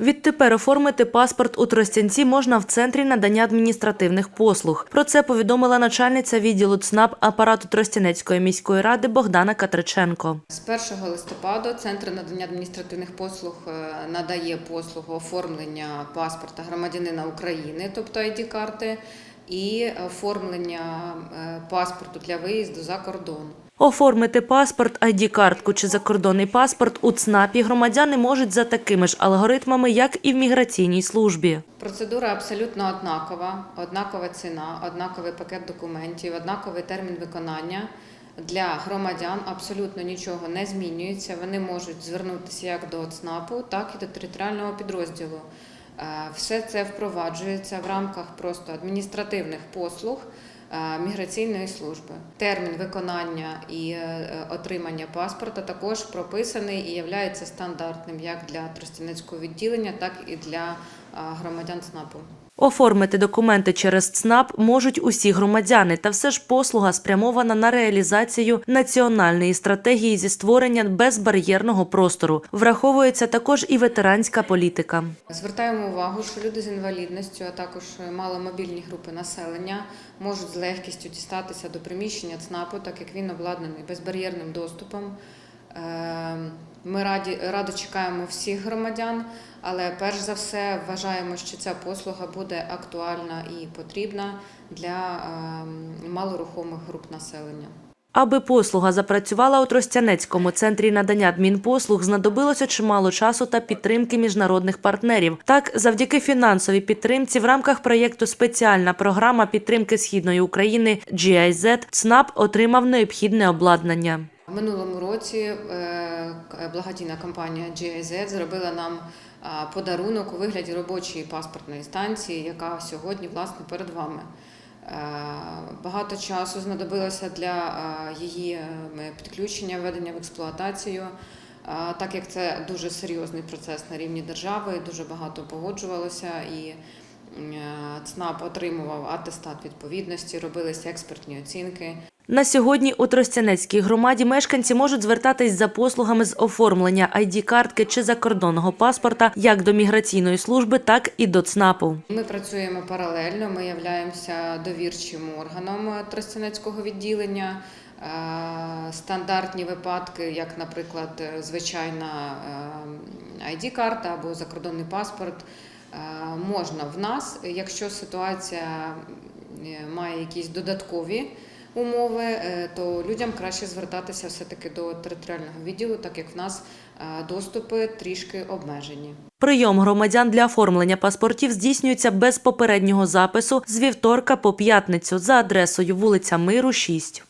Відтепер оформити паспорт у Тростянці можна в центрі надання адміністративних послуг. Про це повідомила начальниця відділу ЦНАП апарату Тростянецької міської ради Богдана Катриченко. З 1 листопаду Центр надання адміністративних послуг е, надає послугу оформлення паспорта громадянина України, тобто ID-карти, і оформлення е, паспорту для виїзду за кордон. Оформити паспорт, ID-картку чи закордонний паспорт у ЦНАПі громадяни можуть за такими ж алгоритмами, як і в міграційній службі. Процедура абсолютно однакова, однакова ціна, однаковий пакет документів, однаковий термін виконання. Для громадян абсолютно нічого не змінюється. Вони можуть звернутися як до ЦНАПу, так і до територіального підрозділу. Е, Все це впроваджується в рамках просто адміністративних послуг міграційної служби. Термін виконання і е, отримання паспорта також прописаний і є стандартним як для Тростянецького відділення, так і для е, громадян ЦНАПу. Оформити документи через ЦНАП можуть усі громадяни, та все ж послуга спрямована на реалізацію національної стратегії зі створення безбар'єрного простору. Враховується також і ветеранська політика. Звертаємо увагу, що люди з інвалідністю, а також маломобільні групи населення можуть з легкістю дістатися до приміщення ЦНАПу, так як він обладнаний безбар'єрним доступом. Ми раді, радо чекаємо всіх громадян, але перш за все вважаємо, що ця послуга буде актуальна і потрібна для е, малорухомих груп населення. Аби послуга запрацювала у Тростянецькому центрі надання адмінпослуг, знадобилося чимало часу та підтримки міжнародних партнерів. Так, завдяки фінансовій підтримці в рамках проєкту Спеціальна програма підтримки східної України GIZ ЦНАП отримав необхідне обладнання. В минулому році е, к- благодійна компанія GIZ зробила нам подарунок у вигляді робочої паспортної станції, яка сьогодні власне перед вами. Е, Багато часу знадобилося для її е, підключення, введення в експлуатацію, так як це дуже серйозний процес на рівні держави, дуже багато погоджувалося і е, ЦНАП отримував атестат відповідності, робилися експертні оцінки. На сьогодні у Тростянецькій громаді мешканці можуть звертатись за послугами з оформлення ID-картки чи закордонного паспорта як до міграційної служби, так і до ЦНАПу. Ми працюємо паралельно. Ми являємося довірчим органом Тростянецького відділення. Е, Стандартні випадки, як, наприклад, е, звичайна е, ID-карта або закордонний паспорт, е, можна в нас, якщо ситуація е, має якісь додаткові умови, е, то людям краще звертатися все-таки до територіального відділу, так як в нас е, доступи трішки обмежені. Прийом громадян для оформлення паспортів здійснюється без попереднього запису з вівторка по п'ятницю за адресою вулиця Миру, 6.